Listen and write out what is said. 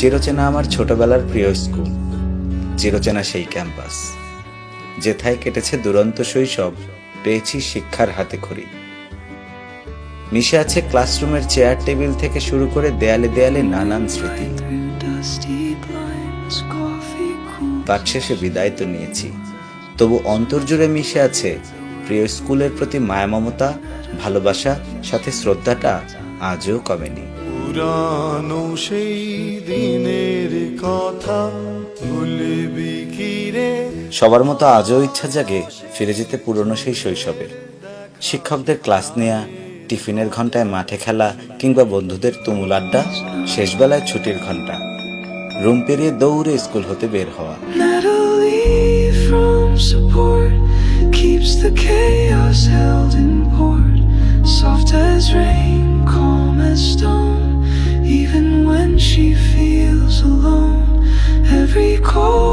চিরচেনা আমার ছোটবেলার প্রিয় স্কুল। চিরচেনা সেই ক্যাম্পাস। যেথায় কেটেছে দুরন্ত শৈশব, পেয়েছি শিক্ষার হাতে খড়ি। মিশে আছে ক্লাসরুমের চেয়ার টেবিল থেকে শুরু করে দেয়ালে দেয়ালে নানান স্মৃতি। পাঠ শেষে বিদায় তো নিয়েছি। তবু অন্তর্জুড়ে মিশে আছে প্রিয় স্কুলের প্রতি মায়া মমতা ভালোবাসা, সাথে শ্রদ্ধাটা আজও কমেনি। পুরানো সেই দিনের কথা ভুলবি কি রে? সবার মতো আজও ইচ্ছা জাগে ফিরে যেতে পুরনো সেই শৈশবে শিক্ষকদের ক্লাস নেয়া টিফিনের ঘন্টায় মাঠে খেলা কিংবা বন্ধুদের তুমুল আড্ডা শেষবেলায় ছুটির ঘণ্টা রুম পেরিয়ে দৌড়ে স্কুল হতে বের হওয়া। Keeps the cold.